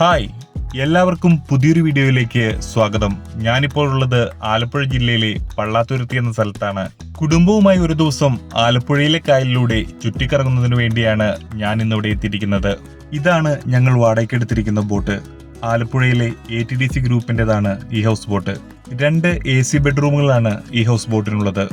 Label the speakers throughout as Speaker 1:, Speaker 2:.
Speaker 1: Hi. എല്ലാവർക്കും പുതിയൊരു വീഡിയോയിലേക്ക് സ്വാഗതം. ഞാനിപ്പോൾ ഉള്ളത് ആലപ്പുഴ ജില്ലയിലെ പള്ളാത്തുരുത്തി എന്ന സ്ഥലത്താണ്. കുടുംബവുമായി ഒരു ദിവസം ആലപ്പുഴയിലെ കായലിലൂടെ ചുറ്റിക്കറങ്ങുന്നതിന് വേണ്ടിയാണ് ഞാൻ ഇന്നിവിടെ എത്തിയിരിക്കുന്നത്. ഇതാണ് ഞങ്ങൾ വാടകയ്ക്കെടുത്തിരിക്കുന്ന ബോട്ട്. ആലപ്പുഴയിലെ എ ടി ഡി സി ഗ്രൂപ്പിന്റെതാണ് ഈ ഹൗസ് ബോട്ട്. രണ്ട് എ സി ബെഡ്റൂമുകളാണ് ഈ ഹൗസ് ബോട്ടിനുള്ളത്.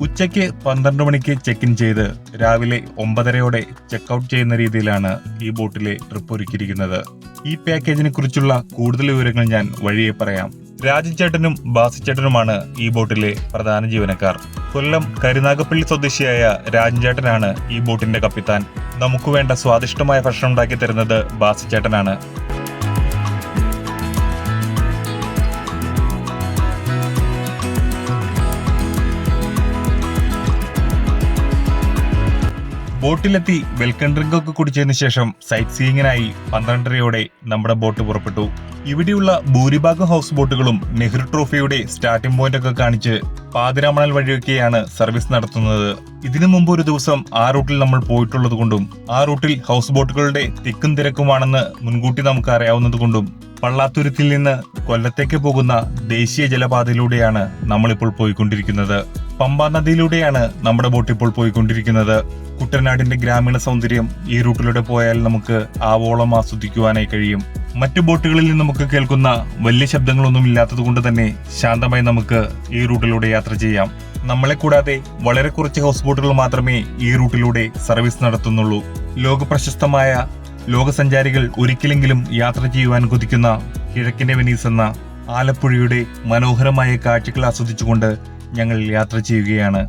Speaker 1: ഉച്ചയ്ക്ക് പന്ത്രണ്ട് മണിക്ക് ചെക്ക് ഇൻ ചെയ്ത് രാവിലെ ഒമ്പതരയോടെ ചെക്ക് ഔട്ട് ചെയ്യുന്ന രീതിയിലാണ് ഈ ബോട്ടിലെ ട്രിപ്പ് ഒരുക്കിയിരിക്കുന്നത്. ഈ പാക്കേജിനെ കുറിച്ചുള്ള കൂടുതൽ വിവരങ്ങൾ ഞാൻ വഴിയെ പറയാം. രാജചേട്ടനും ബാസിച്ചേട്ടനുമാണ് ഈ ബോട്ടിലെ പ്രധാന ജീവനക്കാർ. കൊല്ലം കരുനാഗപ്പള്ളി സ്വദേശിയായ രാജൻചേട്ടനാണ് ഈ ബോട്ടിന്റെ കപ്പിത്താൻ. നമുക്ക് വേണ്ട സ്വാദിഷ്ടമായ ഭക്ഷണം ഉണ്ടാക്കി തരുന്നത് ബാസിച്ചേട്ടനാണ് ബോട്ടിലെത്തി വെൽക്കം ഡ്രിങ്ക് ഒക്കെ കുടിച്ചതിന് ശേഷം സൈറ്റ് സീയിങ്ങിനായി പന്ത്രണ്ടരയോടെ നമ്മുടെ ബോട്ട് പുറപ്പെട്ടു. ഇവിടെയുള്ള ഭൂരിഭാഗം ഹൗസ് ബോട്ടുകളും നെഹ്റു ട്രോഫിയുടെ സ്റ്റാർട്ടിംഗ് പോയിന്റ് ഒക്കെ കാണിച്ച് പാതിരാമണൽ വഴിയൊക്കെയാണ് സർവീസ് നടത്തുന്നത്. ഇതിനു മുമ്പ് ഒരു ദിവസം ആ റൂട്ടിൽ നമ്മൾ പോയിട്ടുള്ളത് കൊണ്ടും ആ റൂട്ടിൽ ഹൗസ് ബോട്ടുകളുടെ തിക്കും തിരക്കുമാണെന്ന് മുൻകൂട്ടി നമുക്ക് അറിയാവുന്നത് കൊണ്ടും പള്ളാത്തുരുത്തിൽ നിന്ന് കൊല്ലത്തേക്ക് പോകുന്ന ദേശീയ ജലപാതയിലൂടെയാണ് നമ്മളിപ്പോൾ പോയിക്കൊണ്ടിരിക്കുന്നത്. പമ്പാ നദിയിലൂടെയാണ് നമ്മുടെ ബോട്ട് ഇപ്പോൾ പോയിക്കൊണ്ടിരിക്കുന്നത്. കുട്ടനാടിന്റെ ഗ്രാമീണ സൗന്ദര്യം ഈ റൂട്ടിലൂടെ പോയാൽ നമുക്ക് ആവോളം ആസ്വദിക്കുവാനായി കഴിയും. മറ്റു ബോട്ടുകളിൽ നിന്ന് നമുക്ക് കേൾക്കുന്ന വലിയ ശബ്ദങ്ങളൊന്നും ഇല്ലാത്തത് കൊണ്ട് തന്നെ ശാന്തമായി നമുക്ക് ഈ റൂട്ടിലൂടെ യാത്ര ചെയ്യാം. നമ്മളെ കൂടാതെ വളരെ കുറച്ച് ഹൗസ് ബോട്ടുകൾ മാത്രമേ ഈ റൂട്ടിലൂടെ സർവീസ് നടത്തുന്നുള്ളൂ. ലോക പ്രശസ്തമായ ലോകസഞ്ചാരികൾ ഒരിക്കലെങ്കിലും യാത്ര ചെയ്യുവാൻ കൊതിക്കുന്ന കിഴക്കിന്റെ വെനീസ് എന്ന ആലപ്പുഴയുടെ മനോഹരമായ കാഴ്ചകൾ ആസ്വദിച്ചുകൊണ്ട് ഞങ്ങൾ യാത്ര ചെയ്യുകയാണ്.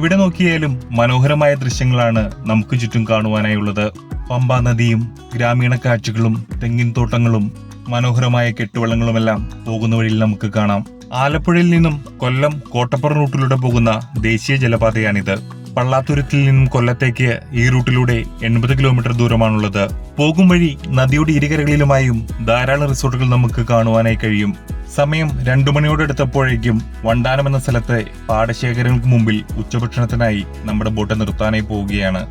Speaker 1: എവിടെ നോക്കിയാലും മനോഹരമായ ദൃശ്യങ്ങളാണ് നമുക്ക് ചുറ്റും കാണുവാനായുള്ളത്. പമ്പാ നദിയും ഗ്രാമീണ കാഴ്ചകളും തെങ്ങിൻ തോട്ടങ്ങളും മനോഹരമായ കെട്ടുവള്ളങ്ങളുമെല്ലാം പോകുന്ന വഴിയിൽ നമുക്ക് കാണാം. ആലപ്പുഴയിൽ നിന്നും കൊല്ലം കോട്ടപ്പുറം റൂട്ടിലൂടെ പോകുന്ന ദേശീയ ജലപാതയാണിത്. പള്ളാത്തുരുത്തിൽ നിന്നും കൊല്ലത്തേക്ക് ഈ റൂട്ടിലൂടെ എൺപത് കിലോമീറ്റർ ദൂരമാണുള്ളത്. പോകും വഴി നദിയുടെ ഇരുകരകളിലുമായും ധാരാളം റിസോർട്ടുകൾ നമുക്ക് കാണുവാനായി കഴിയും. സമയം രണ്ടു മണിയോടെടുത്തപ്പോഴേക്കും വണ്ടാനം എന്ന സ്ഥലത്തെ പാടശേഖരങ്ങൾക്ക് മുമ്പിൽ ഉച്ചഭക്ഷണത്തിനായി നമ്മുടെ ബോട്ട് നിർത്താനായി പോവുകയാണ്.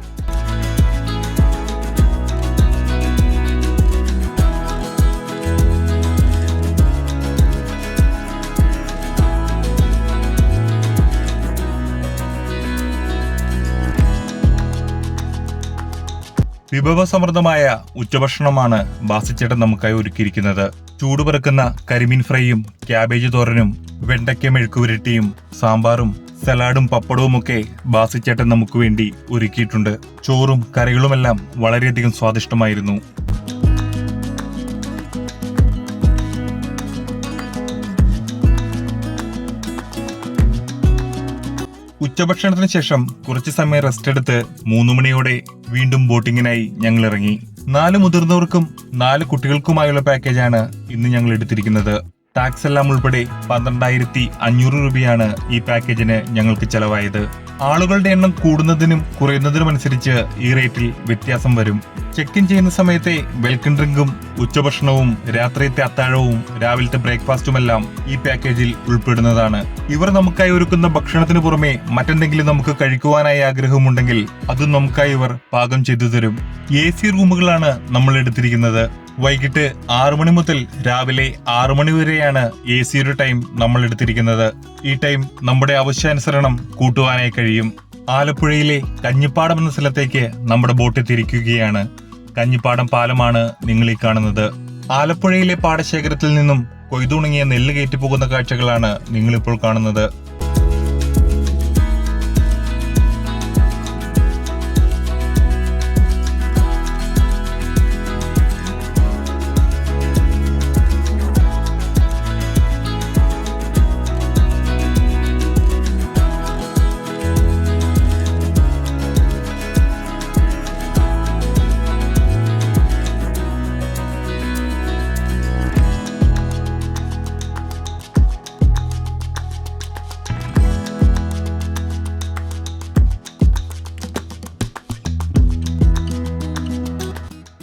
Speaker 1: വിഭവസമൃദ്ധമായ ഉച്ചഭക്ഷണമാണ് ബാസിച്ചേട്ടൻ നമുക്കായി ഒരുക്കിയിരിക്കുന്നത്. ചൂടുപറക്കുന്ന കരിമീൻ ഫ്രൈയും ക്യാബേജ് തോരനും വെണ്ടയ്ക്ക മെഴുക്കുപുരട്ടിയും സാമ്പാറും സലാഡും പപ്പടവും ഒക്കെ ബാസിച്ചേട്ടൻ നമുക്ക് വേണ്ടി ഒരുക്കിയിട്ടുണ്ട്. ചോറും കറികളുമെല്ലാം വളരെയധികം സ്വാദിഷ്ടമായിരുന്നു. ഉച്ചഭക്ഷണത്തിന് ശേഷം കുറച്ചു സമയം റെസ്റ്റ് എടുത്ത് മൂന്നു മണിയോടെ വീണ്ടും ബോട്ടിങ്ങിനായി ഞങ്ങൾ ഇറങ്ങി. നാല് മുതിർന്നവർക്കും നാല് കുട്ടികൾക്കുമായുള്ള പാക്കേജാണ് ഇന്ന് ഞങ്ങൾ എടുത്തിരിക്കുന്നത്. ടാക്സ് എല്ലാം ഉൾപ്പെടെ പന്ത്രണ്ടായിരത്തി അഞ്ഞൂറ് രൂപയാണ് ഈ പാക്കേജിന് ഞങ്ങൾക്ക് ചെലവായത്. ആളുകളുടെ എണ്ണം കൂടുന്നതിനും കുറയുന്നതിനും അനുസരിച്ച് ഈ റേറ്റിൽ വ്യത്യാസം വരും. ചെക്ക് ഇൻ ചെയ്യുന്ന സമയത്തെ വെൽക്കം ഡ്രിങ്കും ഉച്ചഭക്ഷണവും രാത്രിയത്തെ അത്താഴവും രാവിലത്തെ ബ്രേക്ക്ഫാസ്റ്റുമെല്ലാം ഈ പാക്കേജിൽ ഉൾപ്പെടുന്നതാണ്. ഇവർ നമുക്കായി ഒരുക്കുന്ന ഭക്ഷണത്തിന് പുറമെ മറ്റെന്തെങ്കിലും നമുക്ക് കഴിക്കുവാനായി ആഗ്രഹമുണ്ടെങ്കിൽ അതും നമുക്കായി ഇവർ പാകം ചെയ്തു തരും. എ സി റൂമുകളാണ് നമ്മൾ എടുത്തിരിക്കുന്നത്. വൈകിട്ട് ആറു മണി മുതൽ രാവിലെ ആറു മണി വരെയാണ് എ സിയുടെ ടൈം നമ്മൾ എടുത്തിരിക്കുന്നത്. ഈ ടൈം നമ്മുടെ ആവശ്യാനുസരണം കൂട്ടുവാനായി കഴിയും. ആലപ്പുഴയിലെ കഞ്ഞിപ്പാടം എന്ന സ്ഥലത്തേക്ക് നമ്മുടെ ബോട്ട് തിരിക്കുകയാണ്. കഞ്ഞിപ്പാടം പാലമാണ് നിങ്ങൾ ഈ കാണുന്നത്. ആലപ്പുഴയിലെ പാടശേഖരത്തിൽ നിന്നും കൊയ്തുണങ്ങിയ നെല്ല് കയറ്റിപ്പോകുന്ന കാഴ്ചകളാണ് നിങ്ങളിപ്പോൾ കാണുന്നത്.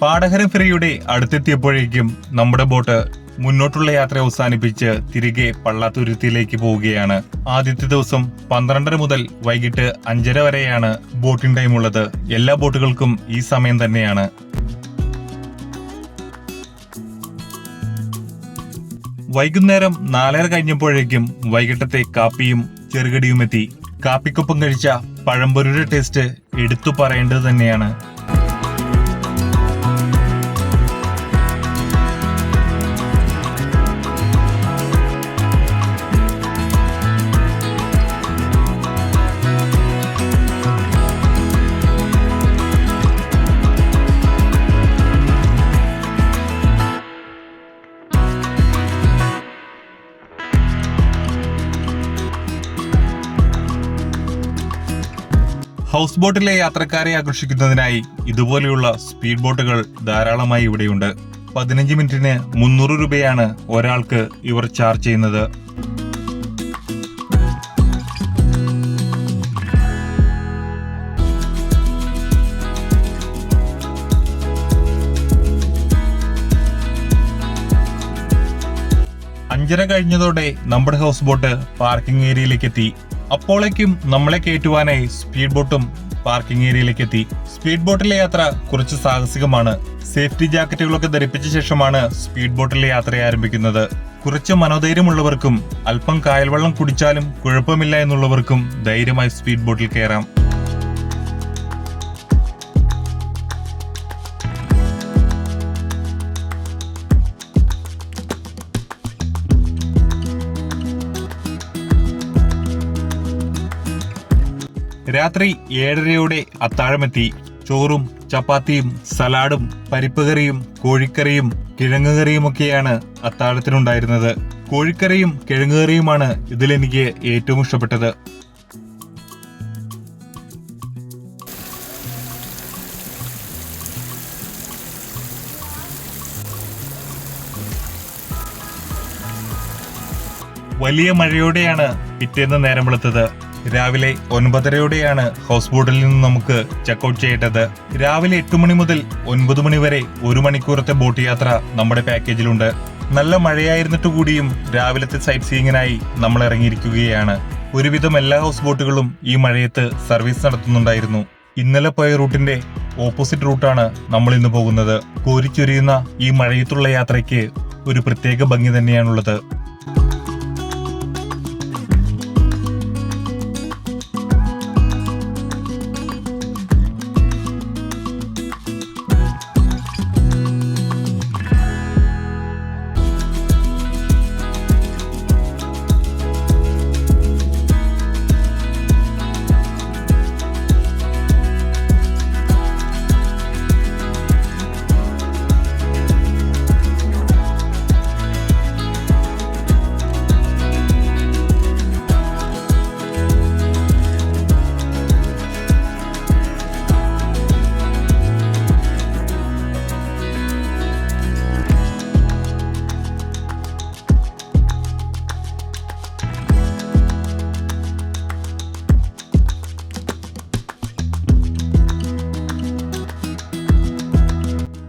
Speaker 1: പാടഹരം ഫെറിയുടെ അടുത്തെത്തിയപ്പോഴേക്കും നമ്മുടെ ബോട്ട് മുന്നോട്ടുള്ള യാത്ര അവസാനിപ്പിച്ച് തിരികെ പള്ളാത്തുരുത്തിയിലേക്ക് പോവുകയാണ്. ആദ്യത്തെ ദിവസം പന്ത്രണ്ടര മുതൽ വൈകിട്ട് അഞ്ചര വരെയാണ് ബോട്ടിംഗ് ടൈം ഉള്ളത്. എല്ലാ ബോട്ടുകൾക്കും ഈ സമയം തന്നെയാണ്. വൈകുന്നേരം നാലര കഴിഞ്ഞപ്പോഴേക്കും വൈകിട്ടത്തെ കാപ്പിയും ചെറുകടിയും എത്തി കാപ്പിക്കൊപ്പം കഴിച്ച പഴംപൊരിയുടെ ടേസ്റ്റ് എടുത്തു പറയേണ്ടത് തന്നെയാണ്. ഹൗസ് ബോട്ടിലെ യാത്രക്കാരെ ആകർഷിക്കുന്നതിനായി ഇതുപോലെയുള്ള സ്പീഡ് ബോട്ടുകൾ ധാരാളമായി ഇവിടെയുണ്ട്. പതിനഞ്ച് മിനിറ്റിന് മുന്നൂറ് രൂപയാണ് ഒരാൾക്ക് ഇവർ ചാർജ് ചെയ്യുന്നത്. അഞ്ചര കഴിഞ്ഞതോടെ നമ്മുടെ ഹൗസ് ബോട്ട് പാർക്കിംഗ് ഏരിയയിലേക്ക് എത്തി അപ്പോഴേക്കും നമ്മളെ കയറ്റുവാനായി സ്പീഡ് ബോട്ടും പാർക്കിംഗ് ഏരിയയിലേക്ക് എത്തി സ്പീഡ് ബോട്ടിലെ യാത്ര കുറച്ച് സാഹസികമാണ്. സേഫ്റ്റി ജാക്കറ്റുകളൊക്കെ ധരിപ്പിച്ച ശേഷമാണ് സ്പീഡ് ബോട്ടിലെ യാത്ര ആരംഭിക്കുന്നത്. കുറച്ച് മനോധൈര്യമുള്ളവർക്കും അല്പം കായൽവെള്ളം കുടിച്ചാലും കുഴപ്പമില്ല എന്നുള്ളവർക്കും ധൈര്യമായി സ്പീഡ് ബോട്ടിൽ കയറാം. രാത്രി ഏഴരയോടെ അത്താഴമെത്തി ചോറും ചപ്പാത്തിയും സലാഡും പരിപ്പ് കറിയും കോഴിക്കറിയും കിഴങ്ങുകറിയുമൊക്കെയാണ് അത്താഴത്തിനുണ്ടായിരുന്നത്. കോഴിക്കറിയും കിഴങ്ങുകറിയുമാണ് ഇതിലെനിക്ക് ഏറ്റവും ഇഷ്ടപ്പെട്ടത്. വലിയ മഴയോടെയാണ് പിറ്റേന്ന് നേരം വെളുത്തത് രാവിലെ ഒൻപതരയോടെയാണ് ഹൗസ് ബോട്ടിൽ നിന്ന് നമുക്ക് ചെക്കൗട്ട് ചെയ്യേണ്ടത്. രാവിലെ എട്ട് മണി മുതൽ ഒൻപത് മണി വരെ ഒരു മണിക്കൂറത്തെ ബോട്ട് യാത്ര നമ്മുടെ പാക്കേജിലുണ്ട് നല്ല മഴയായിരുന്നിട്ട് കൂടിയും രാവിലത്തെ സൈറ്റ് സീയിങ്ങിനായി നമ്മൾ ഇറങ്ങിയിരിക്കുകയാണ്. ഒരുവിധം എല്ലാ ഹൗസ് ബോട്ടുകളും ഈ മഴയത്ത് സർവീസ് നടത്തുന്നുണ്ടായിരുന്നു. ഇന്നലെ പോയ റൂട്ടിന്റെ ഓപ്പോസിറ്റ് റൂട്ടാണ് നമ്മൾ ഇന്ന് പോകുന്നത്. കോരിച്ചൊരിയുന്ന ഈ മഴയത്തുള്ള യാത്രയ്ക്ക് ഒരു പ്രത്യേക ഭംഗി തന്നെയാണുള്ളത്.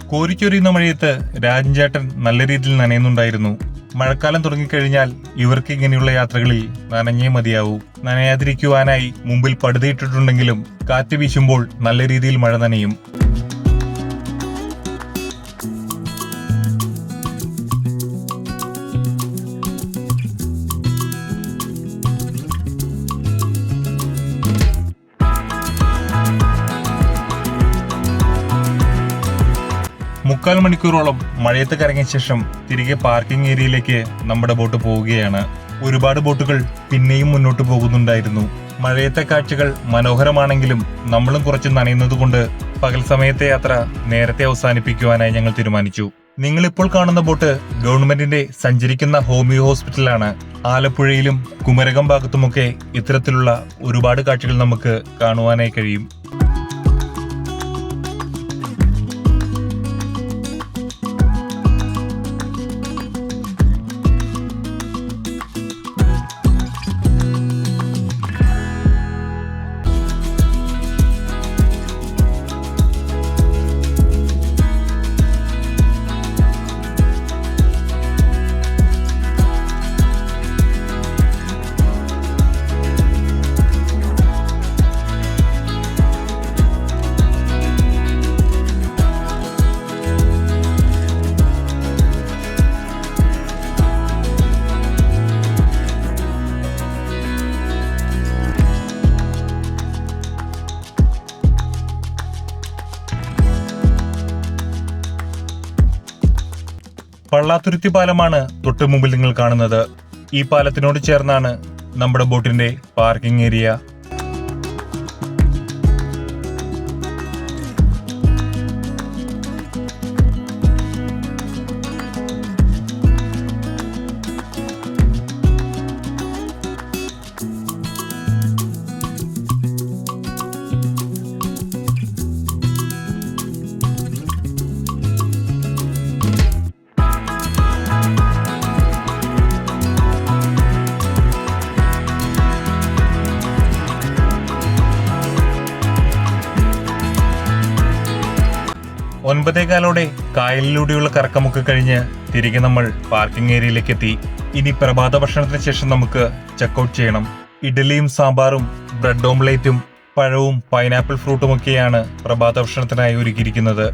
Speaker 1: കോരിച്ചൊരിയുന്ന മഴയത്ത് രാജൻചേട്ടൻ നല്ല രീതിയിൽ നനയുന്നുണ്ടായിരുന്നു. മഴക്കാലം തുടങ്ങിക്കഴിഞ്ഞാൽ ഇവർക്ക് ഇങ്ങനെയുള്ള യാത്രകളിൽ നനഞ്ഞേ മതിയാവൂ. നനയാതിരിക്കുവാനായി മുമ്പിൽ പടുതയിട്ടിട്ടുണ്ടെങ്കിലും കാറ്റ് വീശുമ്പോൾ നല്ല രീതിയിൽ മഴ നനയും. മുക്കാൽ മണിക്കൂറോളം മഴയത്ത് കറങ്ങിയ ശേഷം തിരികെ പാർക്കിംഗ് ഏരിയയിലേക്ക് നമ്മുടെ ബോട്ട് പോവുകയാണ്. ഒരുപാട് ബോട്ടുകൾ പിന്നെയും മുന്നോട്ട് പോകുന്നുണ്ടായിരുന്നു. മഴയത്തെ കാഴ്ചകൾ മനോഹരമാണെങ്കിലും നമ്മളും കുറച്ച് നനയുന്നത് കൊണ്ട് പകൽ സമയത്തെ യാത്ര നേരത്തെ അവസാനിപ്പിക്കുവാനായി ഞങ്ങൾ തീരുമാനിച്ചു. നിങ്ങൾ ഇപ്പോൾ കാണുന്ന ബോട്ട് ഗവൺമെന്റിന്റെ സഞ്ചരിക്കുന്ന ഹോമിയോ ഹോസ്പിറ്റലാണ് ആലപ്പുഴയിലും കുമരകം ഭാഗത്തുമൊക്കെ ഇത്തരത്തിലുള്ള ഒരുപാട് കാഴ്ചകൾ നമുക്ക് കാണുവാനായി കഴിയും. പള്ളാത്തുരുത്തി പാലമാണ് തൊട്ടു മുമ്പിൽ നിങ്ങൾ കാണുന്നത്. ഈ പാലത്തിനോട് ചേർന്നാണ് നമ്മുടെ ബോട്ടിന്റെ പാർക്കിംഗ് ഏരിയ. ഒൻപതേകാലോടെ കായലിലൂടെയുള്ള കറക്കമൊക്കെ കഴിഞ്ഞ് തിരികെ നമ്മൾ പാർക്കിംഗ് ഏരിയയിലേക്ക് എത്തി. ഇനി പ്രഭാത ഭക്ഷണത്തിന് ശേഷം നമുക്ക് ചെക്കൗട്ട് ചെയ്യണം. ഇഡലിയും സാമ്പാറും ബ്രെഡ് ഓംലേറ്റും പഴവും പൈനാപ്പിൾ ഫ്രൂട്ടും ഒക്കെയാണ് പ്രഭാത ഭക്ഷണത്തിനായി ഒരുക്കിയിരിക്കുന്നത്.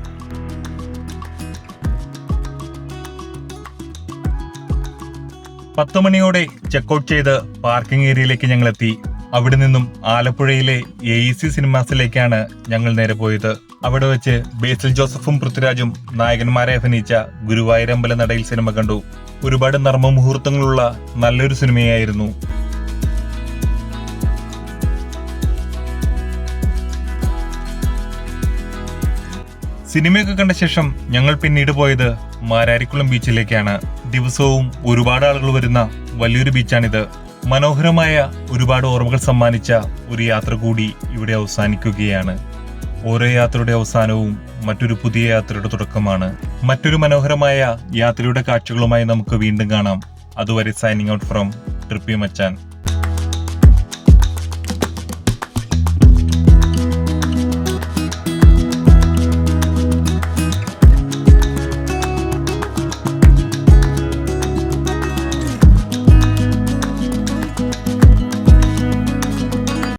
Speaker 1: പത്ത് മണിയോടെ ചെക്കൗട്ട് ചെയ്ത് പാർക്കിംഗ് ഏരിയയിലേക്ക് ഞങ്ങൾ എത്തി. അവിടെ നിന്നും ആലപ്പുഴയിലെ എ ഇ സി സിനിമാസിലേക്കാണ് ഞങ്ങൾ നേരെ പോയത്. അവിടെ വെച്ച് ബേസിൽ ജോസഫും പൃഥ്വിരാജും നായകന്മാരെ അഭിനയിച്ച ഗുരുവായൂരമ്പല നടയിൽ സിനിമ കണ്ടു. ഒരുപാട് നർമ്മ മുഹൂർത്തങ്ങളുള്ള നല്ലൊരു സിനിമയായിരുന്നു. സിനിമയൊക്കെ കണ്ട ശേഷം ഞങ്ങൾ പിന്നീട് പോയത് മാരാരിക്കുളം ബീച്ചിലേക്കാണ്. ദിവസവും ഒരുപാട് ആളുകൾ വരുന്ന വലിയൊരു ബീച്ചാണിത്. മനോഹരമായ ഒരുപാട് ഓർമ്മകൾ സമ്മാനിച്ച ഒരു യാത്ര കൂടി ഇവിടെ അവസാനിക്കുകയാണ്. ഓരോ യാത്രയുടെ അവസാനവും മറ്റൊരു പുതിയ യാത്രയുടെ തുടക്കമാണ്. മറ്റൊരു മനോഹരമായ യാത്രയുടെ കാഴ്ചകളുമായി നമുക്ക് വീണ്ടും കാണാം. അതുവരെ signing out from trippy Machan